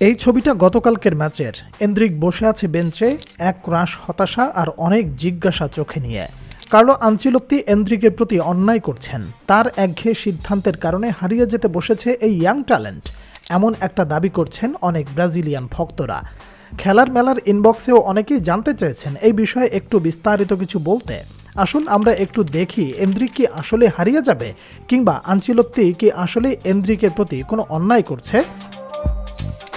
এই ছবিটা গতকালকের ম্যাচের। এন্দ্রিক বসে আছে বেঞ্চে, এক রাশ হতাশা আর অনেক জিজ্ঞাসা চোখে নিয়ে। কার্লো আঞ্চিলত্তি এন্দ্রিকের প্রতি অন্যায় করছেন। তার একঘেয়ে সিদ্ধান্তের কারণে হারিয়ে যেতে বসেছে এই ইয়াং ট্যালেন্ট। এমন একটা দাবি করছেন অনেক ব্রাজিলিয়ান ভক্তরা। খেলার মেলার ইনবক্সেও অনেকেই জানতে চেয়েছেন এই বিষয়ে একটু বিস্তারিত কিছু বলতে। আসুন আমরা একটু দেখি এন্দ্রিক কি আসলে হারিয়ে যাবে, কিংবা আঞ্চিলত্তি কি আসলে এন্দ্রিকের প্রতি কোনো অন্যায় করছে?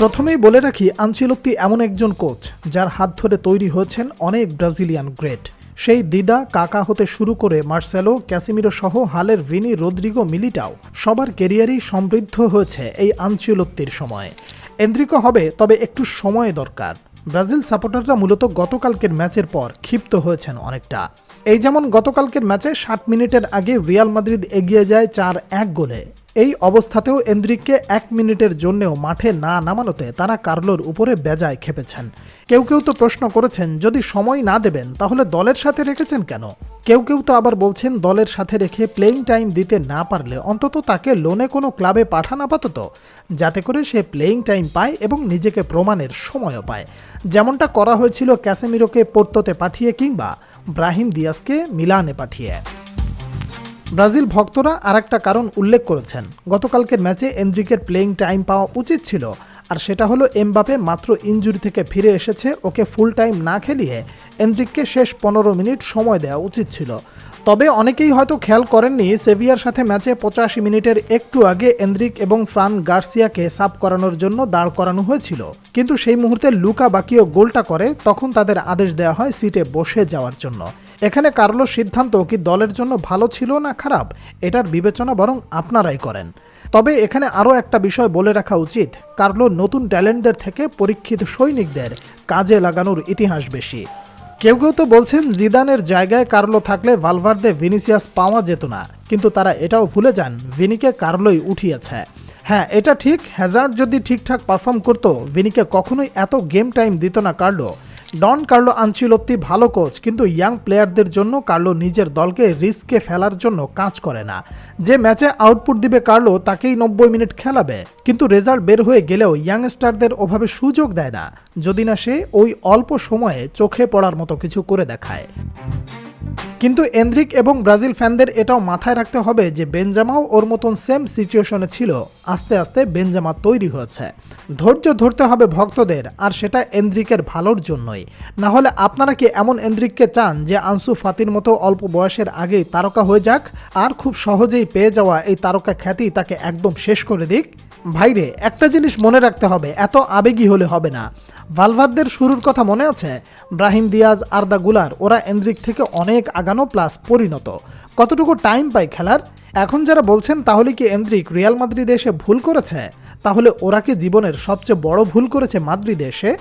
প্রথমেই বলে রাখি আনচিলত্তি এমন একজন কোচ যার হাত ধরে তৈরি হয়েছেন অনেক ব্রাজিলিয়ান গ্রেট সেই দিদা কাকা হতে শুরু করে মার্সেলো, ক্যাসিমিরো সহ হালের ভিনি রদ্রিগো মিলিটাও সবার কেরিয়ারই সমৃদ্ধ হয়েছে এই আনচিলত্তির সময়। এন্দ্রিকো হবে, তবে একটু সময় দরকার। ব্রাজিল সাপোর্টাররা মূলত গতকালকের ম্যাচের পর ক্ষিপ্ত হয়েছেন অনেকটা। এই যেমন গতকালকের ম্যাচে ষাট মিনিটের আগে রিয়াল মাদ্রিদ এগিয়ে যায় চার এক গোলে। এই অবস্থাতেও এন্দ্রিককে এক মিনিটের জন্যেও মাঠে না নামানোতে তারা কার্লোর উপরে বেজায় খেপেছেন। কেউ কেউ তো প্রশ্ন করেছেন, যদি সময় না দেবেন, তাহলে দলের সাথে রেখেছেন কেন? কেউ কেউ তো আবার বলছেন, দলের সাথে রেখে প্লেইং টাইম দিতে না পারলে অন্তত তাকে লোনে কোনো ক্লাবে পাঠান আপাতত, যাতে করে সে প্লেইং টাইম পায় এবং নিজেকে প্রমাণের সময়ও পায়। যেমনটা করা হয়েছিল ক্যাসেমিরোকে পোর্তোতে পাঠিয়ে কিংবা ব্রাহিম দিয়াসকে মিলানে পাঠিয়ে। ব্রাজিল ভক্তরা আর একটা কারণ উল্লেখ করেছেন। গতকালকের ম্যাচে এন্দ্রিকের প্লেইং টাইম পাওয়া উচিত ছিল, আর সেটা হলো এমবাপে মাত্র ইঞ্জুরি থেকে ফিরে এসেছে, ওকে ফুল টাইম না খেলিয়ে এন্দ্রিককে শেষ পনেরো মিনিট সময় দেওয়া উচিত ছিল। তবে অনেকেই হয়তো খেয়াল করেননি, সেভিয়ার সাথে ম্যাচে পঁচাশি মিনিটের একটু আগে এন্দ্রিক এবং ফ্রান গার্সিয়াকে সাব করানোর জন্য দাঁড় করানো হয়েছিল। কিন্তু সেই মুহূর্তে লুকা বাকিও গোলটা করে, তখন তাদের আদেশ দেওয়া হয় সিটে বসে যাওয়ার জন্য। এখানে কার্লোর সিদ্ধান্ত কি দলের জন্য ভালো ছিল না খারাপ? এটার বিবেচনা বরং আপনারাই করেন। তবে এখানে আরও একটা বিষয় বলে রাখা উচিত। কার্লো নতুন ট্যালেন্টদের থেকে পরীক্ষিত সৈনিকদের কাজে লাগানোর ইতিহাস বেশি। কেউ কেউ তো বলছেন জিদানের জায়গায় কার্লো থাকলে ভালভার্দে ভিনিসিয়াস পাওয়া যেত না। কিন্তু তারা এটাও ভুলে যান, ভিনিকে কার্লোই উঠিয়েছে। হ্যাঁ এটা ঠিক। হ্যাজার্ড যদি ঠিকঠাক পারফর্ম করতো, ভিনিকে কখনোই এত গেম টাইম দিত না কার্লো। ডন কার্লো আনচিলত্তি ভালো কোচ, কিন্তু ইয়াং প্লেয়ারদের জন্য কার্লো নিজের দলকে রিস্কে ফেলার জন্য কাজ করে না। যে ম্যাচে আউটপুট দিবে কার্লো, তাকেই নব্বই মিনিট খেলাবে। কিন্তু রেজাল্ট বের হয়ে গেলেও ইয়াংস্টারদের ওভাবে সুযোগ দেয় না। যদি না সে ওই অল্প সময়ে চোখে পড়ার মতো কিছু করে দেখায়। কিন্তু এন্দ্রিক এবং ব্রাজিল ফ্যানদের এটাও মাথায় রাখতে হবে যে বেঞ্জামাও ওর মতন সেম সিচুয়েশনে ছিল। আস্তে আস্তে বেঞ্জামা তৈরি হয়েছে। ধৈর্য ধরতে হবে ভক্তদের, আর সেটা এন্দ্রিকের ভালোর জন্যই। না হলে আপনারা কি এমন এন্দ্রিককে চান যে আনসু ফাতির মতো অল্প বয়সের আগেই তারকা হয়ে যাক, আর খুব সহজেই পেয়ে যাওয়া এই তারকা খ্যাতি তাকে একদম শেষ করে দিক? ভাইরে, একটা জিনিস মনে রাখতে হবে, এত আবেগী হলে হবে না। ভালভারদের শুরুর কথা মনে আছে? ব্রাহিম দিয়াজ আর দা গুলার, ওরা এন্দ্রিক থেকে অনেক আগানো প্লাস পরিণত। কতটুকু টাইম পায় খেলার? এখন যারা বলছেন, তাহলে কি এন্দ্রিক রিয়াল মাদ্রিদে এসে ভুল করেছে? তাহলে ওরা কি জীবনের সবচেয়ে বড় ভুল করেছে মাদ্রিদে এসে?